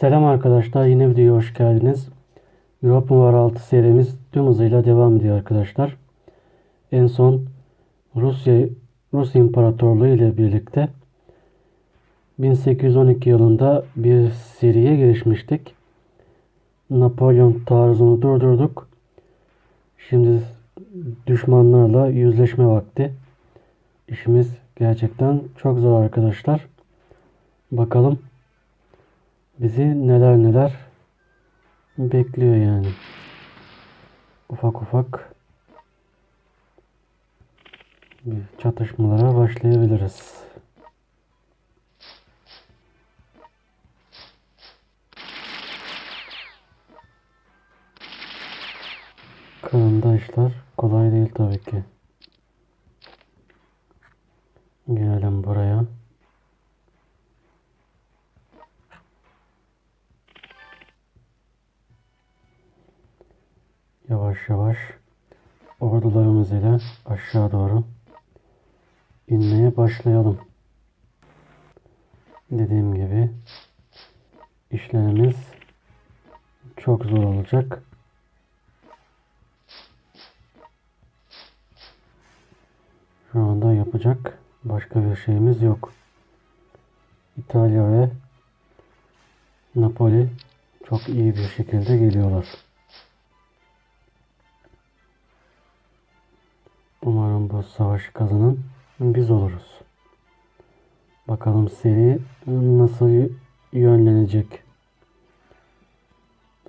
Selam arkadaşlar yine videoya hoş geldiniz. Europa War 6 serimiz tüm hızıyla devam ediyor arkadaşlar. En son Rusya Rus İmparatorluğu ile birlikte 1812 yılında bir seriye girişmiştik. Napolyon taarruzunu durdurduk. Şimdi düşmanlarla yüzleşme vakti. İşimiz gerçekten çok zor arkadaşlar. Bakalım bizi neler neler bekliyor yani. Ufak ufak bir çatışmalara başlayabiliriz. Kırım'da işler kolay değil tabii ki. Gelelim buraya. Yavaş yavaş ordularımız ile aşağı doğru inmeye başlayalım. Dediğim gibi işlerimiz çok zor olacak. Şu anda yapacak başka bir şeyimiz yok. İtalya ve Napoli çok iyi bir şekilde geliyorlar. Umarım bu savaşı kazanan biz oluruz. Bakalım seri nasıl yönlenecek.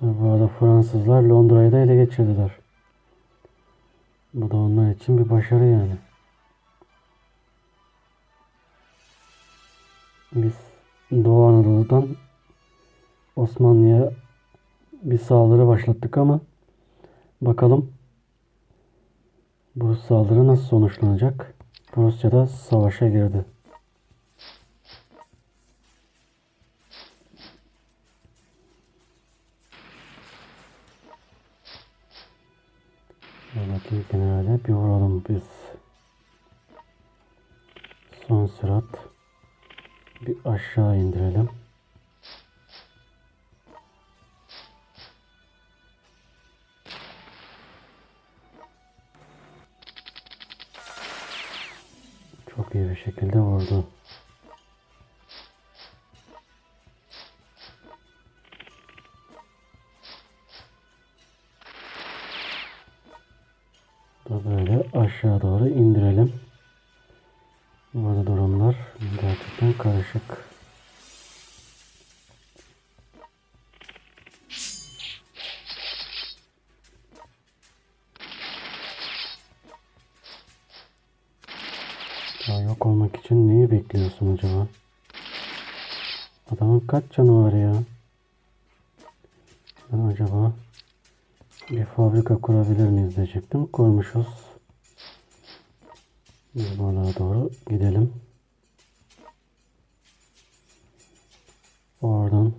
Bu arada Fransızlar Londra'yı da ele geçirdiler. Bu da onlar için bir başarı yani. Biz Doğu Anadolu'dan Osmanlı'ya bir saldırı başlattık ama bakalım bu saldırı nasıl sonuçlanacak? Rusya da savaşa girdi. Buradaki generale bir vuralım biz. Son sürat bir aşağı indirelim. İyi bir şekilde vurdu. Da böyle aşağı doğru indirelim. Burada durumlar gerçekten karışık. Bekliyorsun acaba? Adamın kaç canı var ya? Ben acaba bir fabrika kurabilir miyiz diyecektim. Kurmuşuz. Biz balığa doğru gidelim. Oradan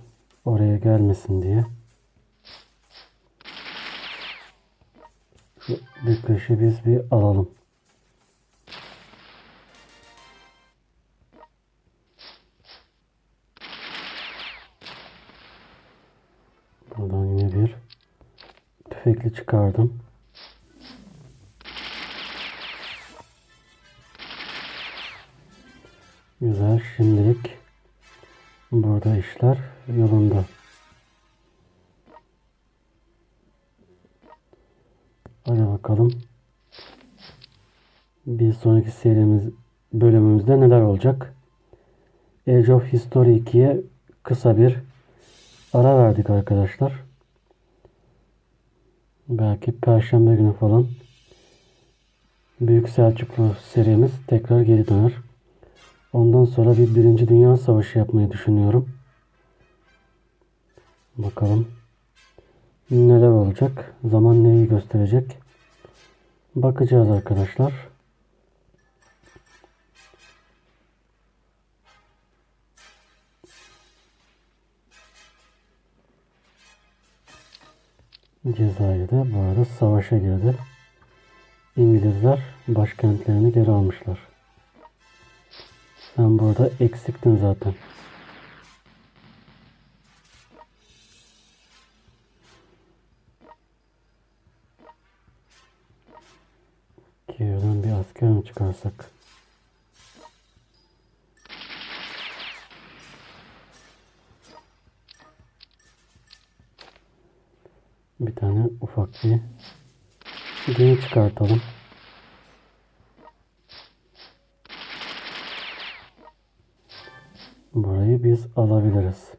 oraya gelmesin diye. Şu Bükreş'i biz bir alalım. Çıkardım. Güzel şimdilik burada işler yolunda. Hadi bakalım. Bir sonraki serimiz bölümümüzde neler olacak? Age of History 2'ye kısa bir ara verdik arkadaşlar. Belki Perşembe günü falan Büyük Selçuklu serimiz tekrar geri döner. Ondan sonra bir Birinci Dünya Savaşı yapmayı düşünüyorum. Bakalım neler olacak. Zaman neyi gösterecek. Bakacağız arkadaşlar. Cezayir'de bu arada savaşa girdi. İngilizler başkentlerini geri almışlar. Sen burada eksiktin zaten. Kiev'den bir asker mi çıkarsak? Bir tane ufak bir gemi çıkartalım. Burayı biz alabiliriz.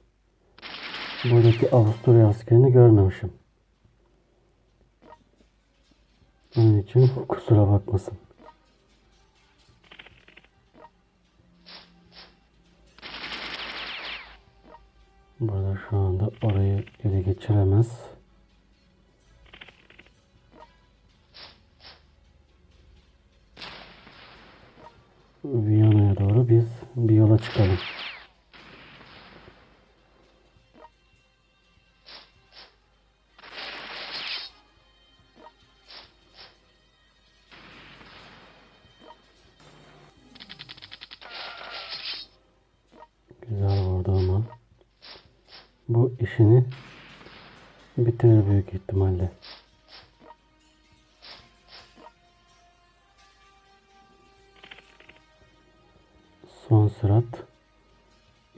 Buradaki Avusturya askerini görmemişim. Onun için kusura bakmasın. Burada şu anda orayı ele geçiremez. Bir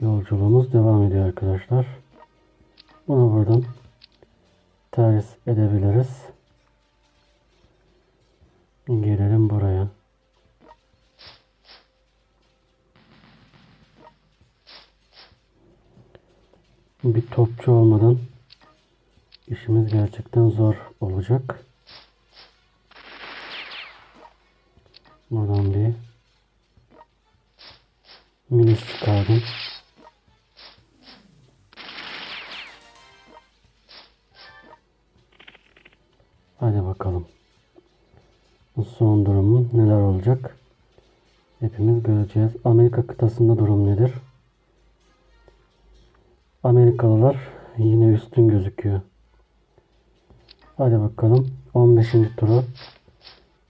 yolculuğumuz devam ediyor arkadaşlar. Bunu buradan ters edebiliriz. Gelelim buraya. Bir topçu olmadan işimiz gerçekten zor olacak. Buradan bir milis çıkardım. Hadi bakalım. Son durumun neler olacak? Hepimiz göreceğiz. Amerika kıtasında durum nedir? Amerikalılar yine üstün gözüküyor. Hadi bakalım 15. turu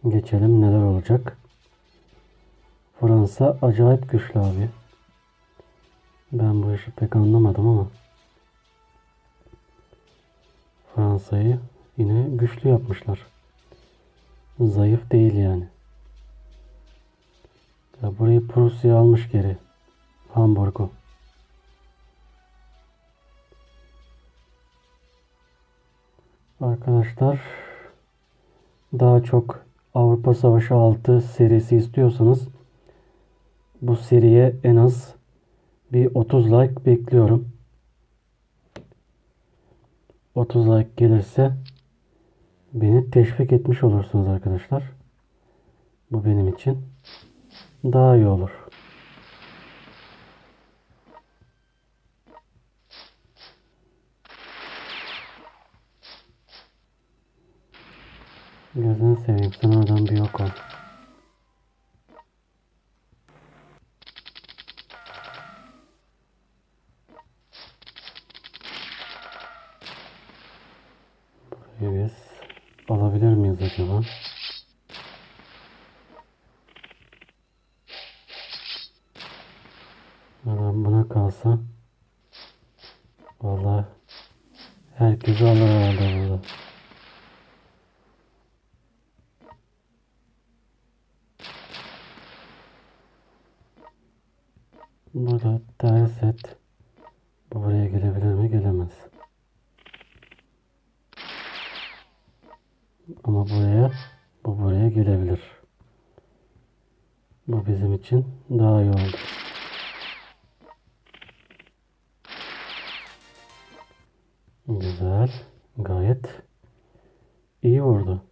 geçelim neler olacak. Fransa acayip güçlü abi. Ben bu işi pek anlamadım ama Fransa'yı yine güçlü yapmışlar. Zayıf değil yani. Ya burayı Prusya almış geri. Hamburg'u. Arkadaşlar daha çok Avrupa Savaşı 6 serisi istiyorsanız bu seriye en az bir 30 like bekliyorum. 30 like gelirse beni teşvik etmiş olursunuz arkadaşlar. Bu benim için daha iyi olur. Gözünü seveyim sen oradan bir yok ol. Burayı biz alabilir miyiz acaba? Adam buna kalsa vallahi herkesi alır herhalde burada. Burada ters et. Bu buraya gelebilir mi? Gelemez. Ama buraya, bu buraya gelebilir. Bu bizim için daha iyi oldu. Güzel. Gayet iyi vurdu.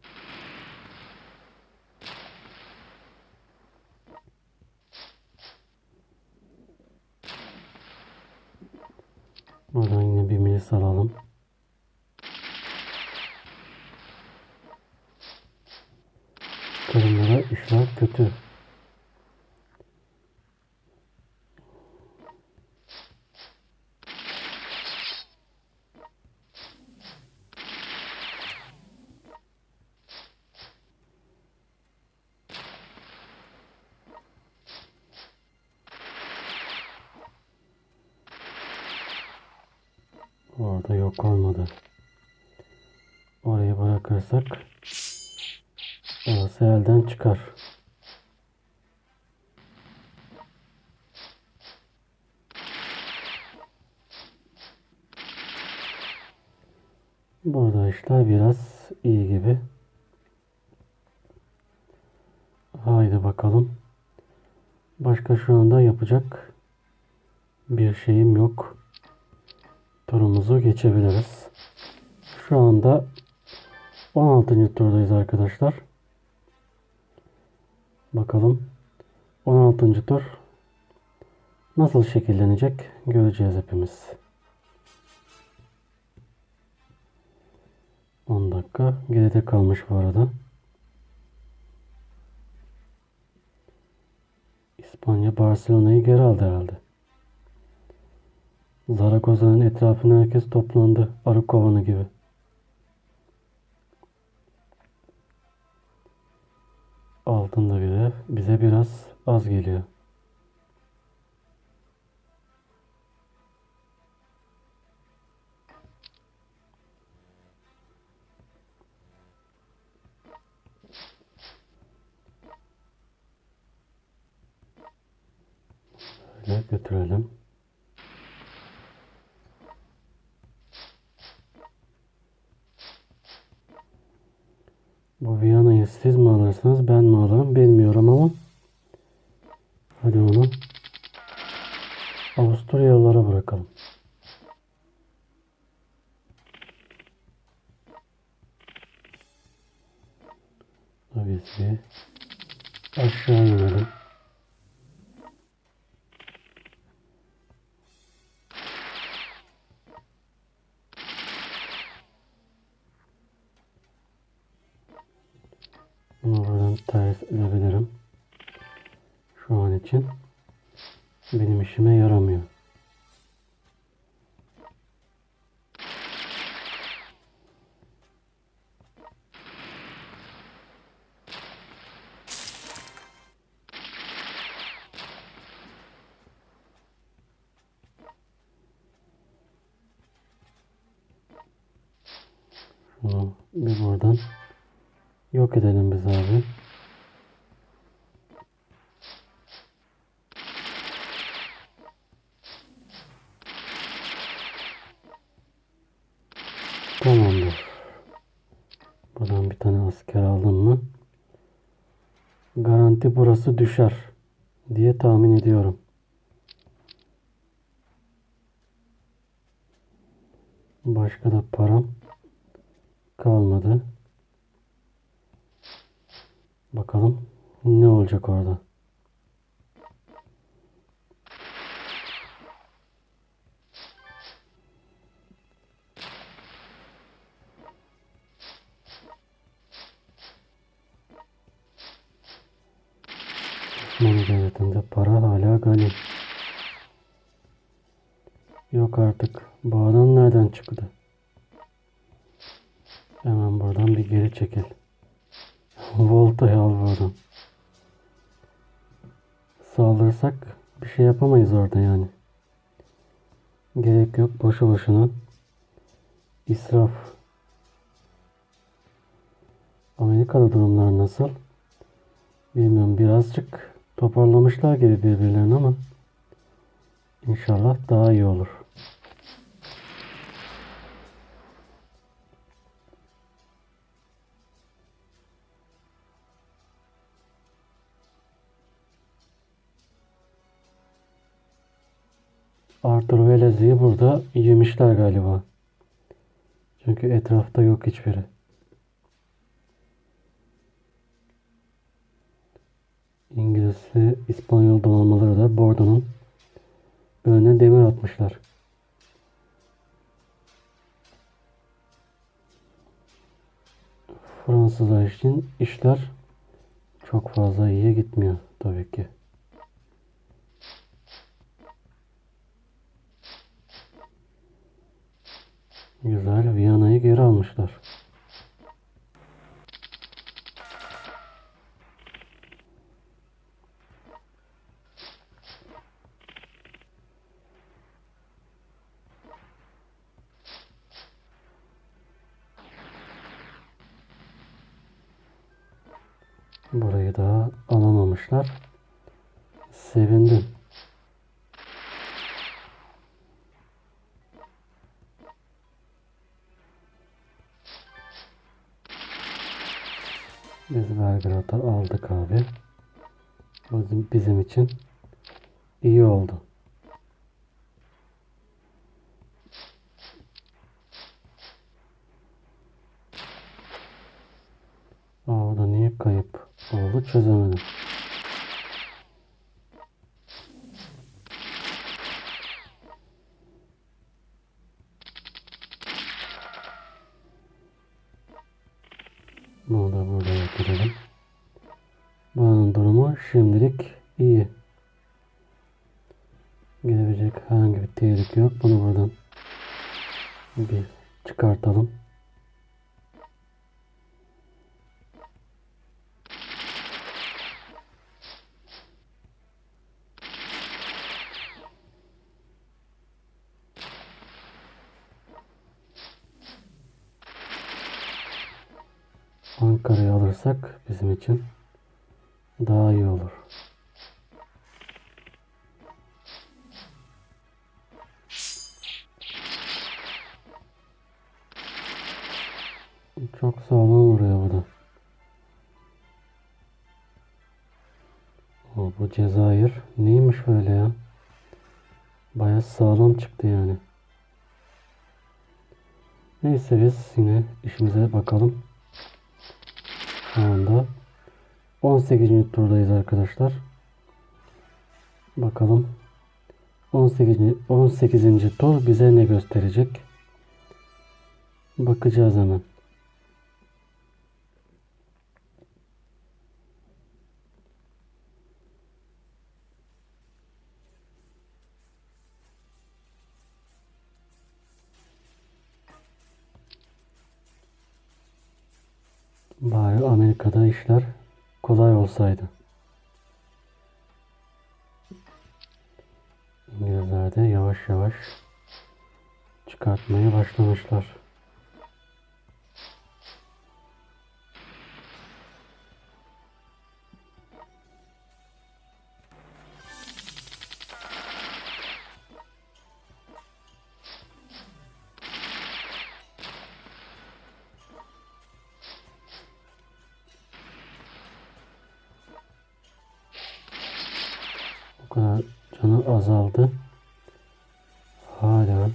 Buradan yine bir milis alalım. Kırımlara işler kötü. Orada yok olmadı. Orayı bırakırsak Orası elden çıkar. Burada işler biraz iyi gibi. Haydi bakalım. Başka şu anda yapacak bir şeyim yok. Turumuzu geçebiliriz. Şu anda 16. turdayız arkadaşlar. Bakalım 16. tur nasıl şekillenecek göreceğiz hepimiz. 10 dakika geride kalmış bu arada. İspanya Barcelona'yı geri aldı herhalde. Zaragoza'nın etrafına herkes toplandı. Arı kovanı gibi. Biraz az geliyor. Böyle götürelim. Bu Viyana'yı siz mi alırsınız ben mi alırım bilmiyorum ama işime yaramıyor. Şunu bir buradan yok edelim biz abi. Tamamdır. Buradan bir tane asker aldım mı? Garanti burası düşer diye tahmin ediyorum. Başka da param kalmadı. Bakalım ne olacak orada. Yok artık. Bu adam nereden çıktı? Hemen buradan bir geri çekil. Volta'yı al buradan. Saldırsak bir şey yapamayız orada yani. Gerek yok boşu boşuna. İsraf. Amerika'da durumlar nasıl? Bilmiyorum birazcık toparlamışlar gibi birbirlerini ama inşallah daha iyi olur. Arthur ve Leslie'yi burada yemişler galiba. Çünkü etrafta yok hiçbiri. İngiliz ve İspanyol donanmaları da Bordo'nun önüne demir atmışlar. Fransızlar için işler çok fazla iyiye gitmiyor tabii ki. Güzel Viyana'yı geri almışlar. Burayı daha alamamışlar. Sevindim. Belgrad'ı aldık abi. Bizim, bizim için iyi oldu. Aa, o da niye kayıp oldu çözemedim. Bunu da buraya girelim. Şimdilik iyi. Gelebilecek herhangi bir tehlike yok. Bunu buradan bir çıkartalım. Ankara'yı alırsak bizim için daha iyi olur. Çok sağlam vuruyor bu da. O, bu Cezayir neymiş böyle ya? Bayağı sağlam çıktı yani. Neyse biz yine işimize bakalım. Şu anda 18. turdayız arkadaşlar. Bakalım 18. 18. tur bize ne gösterecek? Bakacağız hemen. Bari Amerika'da işler kolay olsaydı. İngilizler de yavaş yavaş çıkartmaya başlamışlar. Azaldı. Hala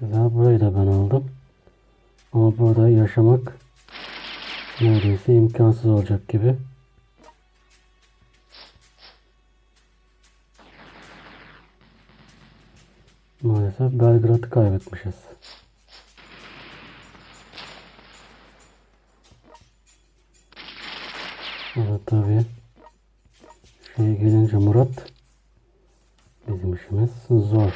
Güzel burayı da ben aldım. Ama burada yaşamak neredeyse imkansız olacak gibi. Maalesef Belgrad'ı kaybetmişiz. Evet tabii. Şey gelince Murat bizim işimiz zor.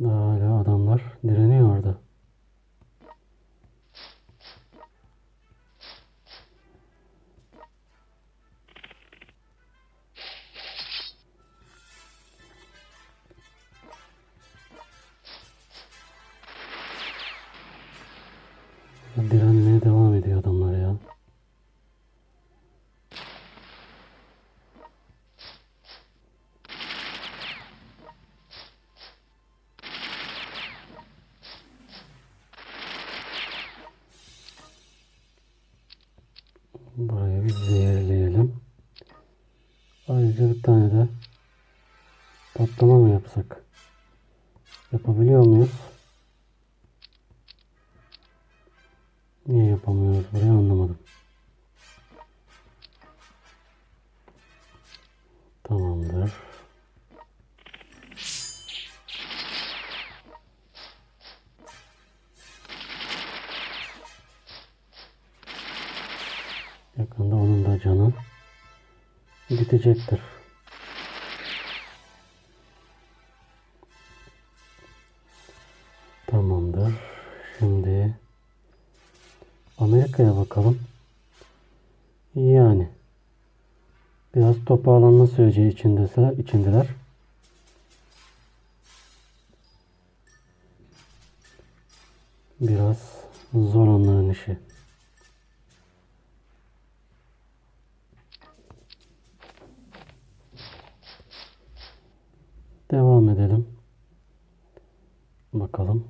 Daha hala adamlar direniyor orada. Ayrıca bir tane de patlama mı yapsak? Yapabiliyor muyuz? Niye yapamıyoruz burayı anlamadım. Tamamdır. Yakında onun da canı bitecektir. Tamamdır. Şimdi Amerika'ya bakalım. Yani Biraz toparlanma süreci içindeler. içindeler. Biraz zor onların işi. Devam edelim. Bakalım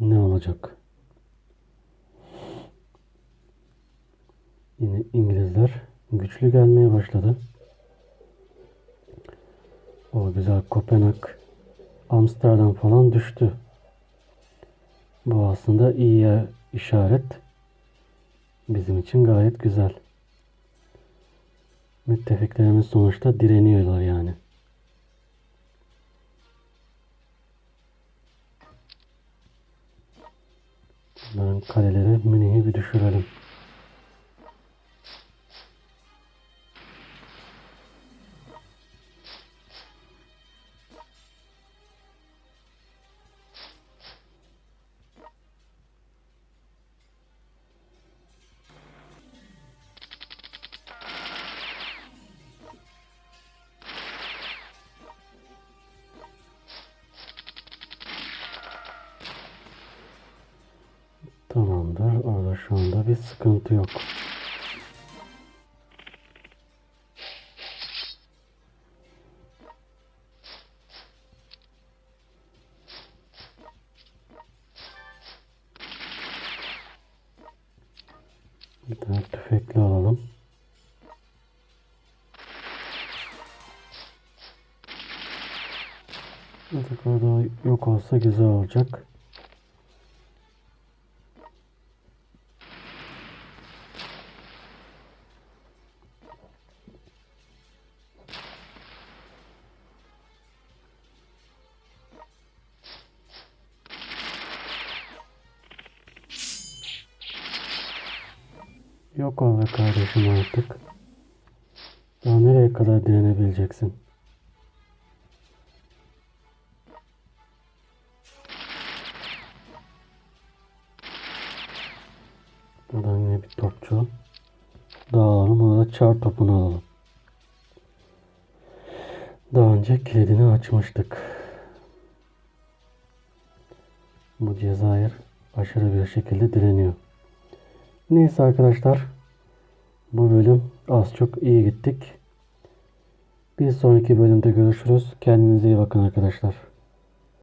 ne olacak. Yine İngilizler güçlü gelmeye başladı. O güzel Kopenhag, Amsterdam falan düştü. Bu aslında iyi işaret. Bizim için gayet güzel. Müttefiklerimiz sonuçta direniyorlar yani. Bunların kaleleri Münih'i bir düşürelim. Tamamdır. Orada şu anda bir sıkıntı yok. Bir tane tüfekli alalım. Artık orada yok olsa güzel olacak. Yok ol kardeşim artık. Daha nereye kadar direnebileceksin? Buradan yine bir topçu. Daha alalım. Orada çar topunu alalım. Daha önce kilidini açmıştık. Bu Cezayir aşırı bir şekilde direniyor. Neyse arkadaşlar. Bu bölüm az çok iyi gittik. Bir sonraki bölümde görüşürüz. Kendinize iyi bakın arkadaşlar.